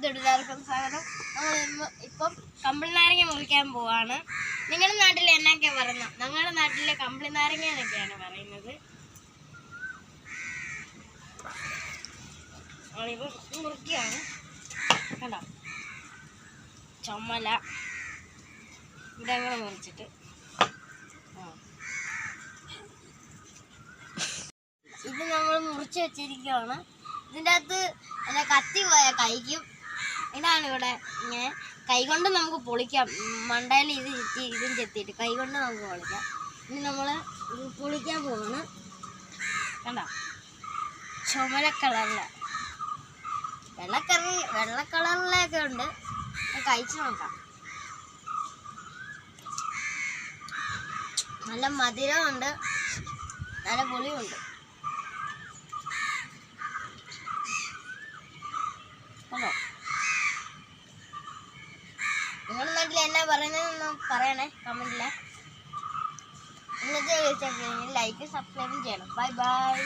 ഇതെല്ലാവർക്കും സാധനം നമ്മൾ ഇപ്പം കമ്പിളി നാരങ്ങ മുറിക്കാൻ പോവാണ്. നിങ്ങളുടെ നാട്ടിൽ എന്നൊക്കെയാണ് പറയുന്നത് ഞങ്ങളുടെ നാട്ടിലെ കമ്പിളി നാരങ്ങ എന്നൊക്കെയാണ് പറയുന്നത്. നമ്മളിപ്പം മുറിക്കുകയാണ്. കണ്ടോ? ചുമല ഇവിടെ അങ്ങനെ മുറിച്ചിട്ട്. ഇത് നമ്മൾ മുറിച്ച് വെച്ചിരിക്കുകയാണ് ഇതിന്റെ അകത്ത് അല്ല കത്തി പോയ കൈക്കും. ഇതാണ് ഇവിടെ ഇങ്ങനെ കൈകൊണ്ട് നമുക്ക് പൊളിക്കാം. മണ്ടയിൽ ഇത് ചെത്തി ഇതും ചെത്തിയിട്ട് കൈകൊണ്ട് നമുക്ക് പൊളിക്കാം. ഇനി നമ്മൾ പൊളിക്കാൻ പോവാണ്. കണ്ടോ? ചുമല കളറിലെ. വെള്ളക്കറി വെള്ളക്കളറിലൊക്കെ വെള്ള കളറിലൊക്കെ ഉണ്ട്. കഴിച്ചു നോക്കാം. നല്ല മധുരമുണ്ട്. നല്ല പുളിയുണ്ട്. നാട്ടിൽ എന്നാ പറയുന്നതെന്ന് പറയണേ കമന്റിൽ. ഇന്നത്തെ വീഡിയോ ലൈക്ക് സബ്സ്ക്രൈബും ചെയ്യണം. Bye bye